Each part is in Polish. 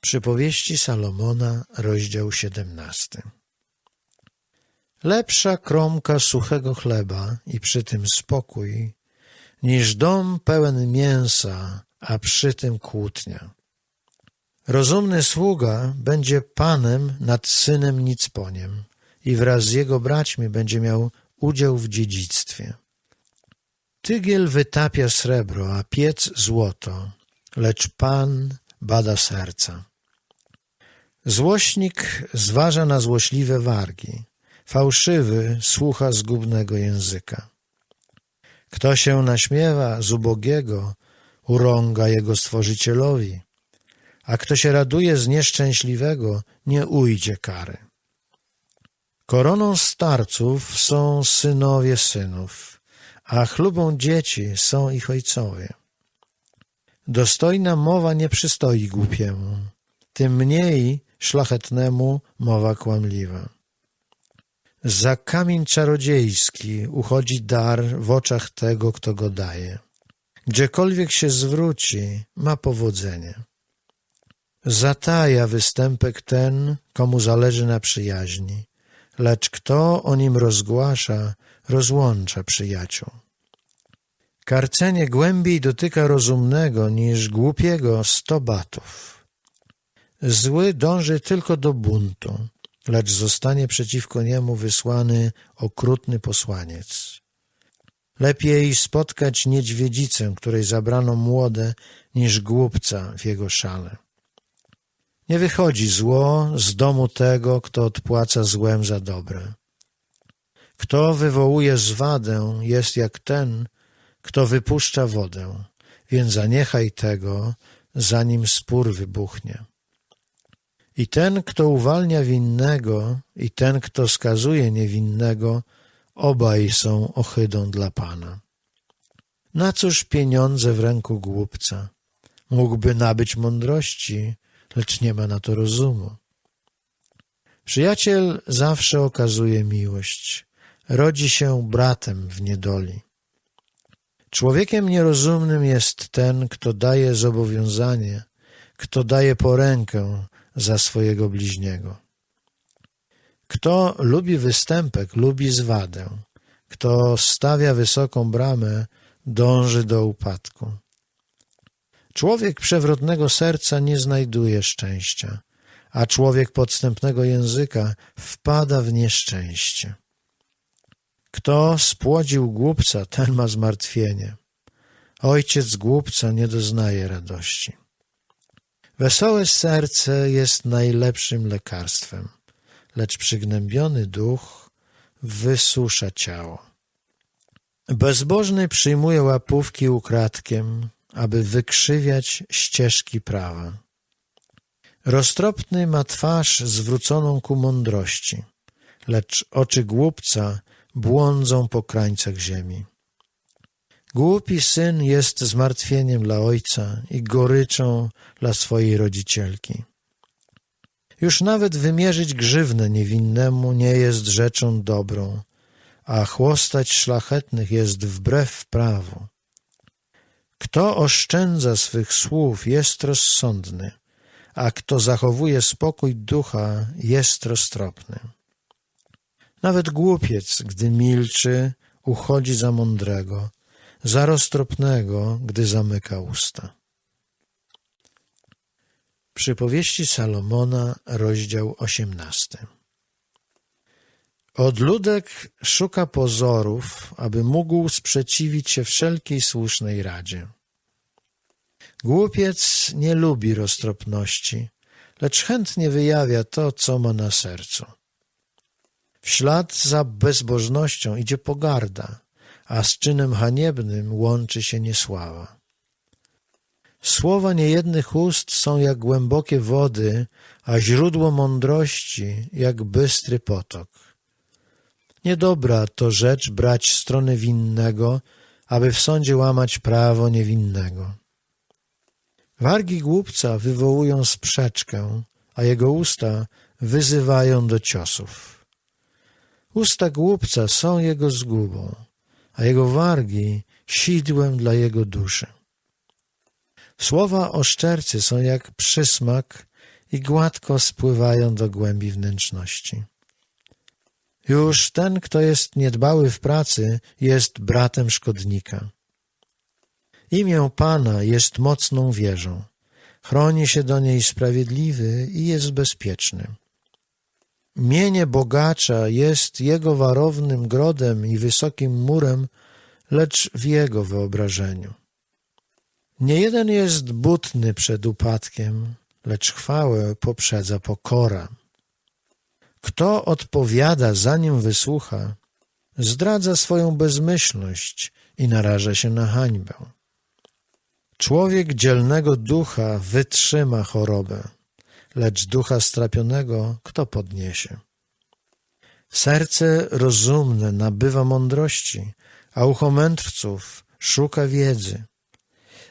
Przypowieści Salomona, rozdział 17. Lepsza kromka suchego chleba i przy tym spokój, niż dom pełen mięsa, a przy tym kłótnia. Rozumny sługa będzie panem nad synem Nicponiem i wraz z jego braćmi będzie miał udział w dziedzictwie. Tygiel wytapia srebro, a piec złoto, lecz Pan bada serca. Złośnik zważa na złośliwe wargi, fałszywy słucha zgubnego języka. Kto się naśmiewa z ubogiego, urąga jego stworzycielowi, a kto się raduje z nieszczęśliwego, nie ujdzie kary. Koroną starców są synowie synów, a chlubą dzieci są ich ojcowie. Dostojna mowa nie przystoi głupiemu, tym mniej szlachetnemu mowa kłamliwa. Za kamień czarodziejski uchodzi dar w oczach tego, kto go daje. Gdziekolwiek się zwróci, ma powodzenie. Zataja występek ten, komu zależy na przyjaźni, lecz kto o nim rozgłasza, rozłącza przyjaciół. Karcenie głębiej dotyka rozumnego niż głupiego sto batów. Zły dąży tylko do buntu, lecz zostanie przeciwko niemu wysłany okrutny posłaniec. Lepiej spotkać niedźwiedzicę, której zabrano młode, niż głupca w jego szale. Nie wychodzi zło z domu tego, kto odpłaca złem za dobre. Kto wywołuje zwadę, jest jak ten, kto wypuszcza wodę, więc zaniechaj tego, zanim spór wybuchnie. I ten, kto uwalnia winnego, i ten, kto skazuje niewinnego, obaj są ohydą dla Pana. Na cóż pieniądze w ręku głupca? Mógłby nabyć mądrości, lecz nie ma na to rozumu. Przyjaciel zawsze okazuje miłość, rodzi się bratem w niedoli. Człowiekiem nierozumnym jest ten, kto daje zobowiązanie, kto daje porękę, za swojego bliźniego. Kto lubi występek, lubi zwadę. Kto stawia wysoką bramę, dąży do upadku. Człowiek przewrotnego serca nie znajduje szczęścia, a człowiek podstępnego języka wpada w nieszczęście. Kto spłodził głupca, ten ma zmartwienie. Ojciec głupca nie doznaje radości. Wesołe serce jest najlepszym lekarstwem, lecz przygnębiony duch wysusza ciało. Bezbożny przyjmuje łapówki ukradkiem, aby wykrzywiać ścieżki prawa. Roztropny ma twarz zwróconą ku mądrości, lecz oczy głupca błądzą po krańcach ziemi. Głupi syn jest zmartwieniem dla ojca i goryczą dla swojej rodzicielki. Już nawet wymierzyć grzywnę niewinnemu nie jest rzeczą dobrą, a chłostać szlachetnych jest wbrew prawu. Kto oszczędza swych słów, jest rozsądny, a kto zachowuje spokój ducha, jest roztropny. Nawet głupiec, gdy milczy, uchodzi za mądrego, za roztropnego, gdy zamyka usta. Przypowieści Salomona, rozdział osiemnasty. Odludek szuka pozorów, aby mógł sprzeciwić się wszelkiej słusznej radzie. Głupiec nie lubi roztropności, lecz chętnie wyjawia to, co ma na sercu. W ślad za bezbożnością idzie pogarda, a z czynem haniebnym łączy się niesława. Słowa niejednych ust są jak głębokie wody, a źródło mądrości jak bystry potok. Niedobra to rzecz brać stronę winnego, aby w sądzie łamać prawo niewinnego. Wargi głupca wywołują sprzeczkę, a jego usta wyzywają do ciosów. Usta głupca są jego zgubą a jego wargi sidłem dla jego duszy. Słowa oszczercy są jak przysmak i gładko spływają do głębi wnętrzności. Już ten, kto jest niedbały w pracy, jest bratem szkodnika. Imię Pana jest mocną wieżą. Chroni się do niej sprawiedliwy i jest bezpieczny. Mienie bogacza jest jego warownym grodem i wysokim murem, lecz w jego wyobrażeniu. Nie jeden jest butny przed upadkiem, lecz chwałę poprzedza pokora. Kto odpowiada, zanim wysłucha, zdradza swoją bezmyślność i naraża się na hańbę. Człowiek dzielnego ducha wytrzyma chorobę, lecz ducha strapionego kto podniesie? Serce rozumne nabywa mądrości, a ucho mędrców szuka wiedzy.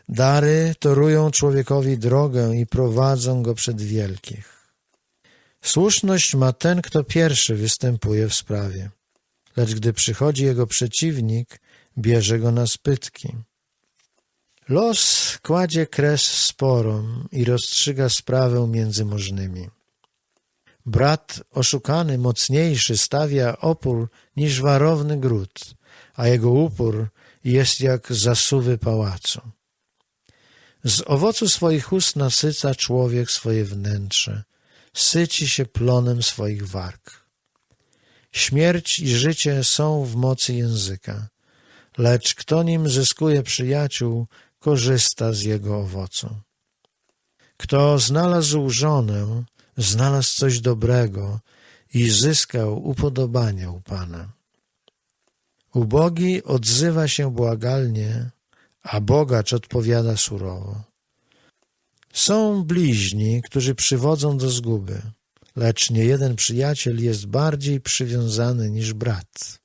Dary torują człowiekowi drogę i prowadzą go przed wielkich. Słuszność ma ten, kto pierwszy występuje w sprawie, lecz gdy przychodzi jego przeciwnik, bierze go na spytki. Los kładzie kres sporom i rozstrzyga sprawę między możnymi. Brat oszukany, mocniejszy, stawia opór niż warowny gród, a jego upór jest jak zasuwy pałacu. Z owocu swoich ust nasyca człowiek swoje wnętrze, syci się plonem swoich warg. Śmierć i życie są w mocy języka, lecz kto nim zyskuje przyjaciół, korzysta z jego owocu. Kto znalazł żonę, znalazł coś dobrego i zyskał upodobania u Pana. Ubogi odzywa się błagalnie, a bogacz odpowiada surowo. Są bliźni, którzy przywodzą do zguby, lecz nie jeden przyjaciel jest bardziej przywiązany niż brat.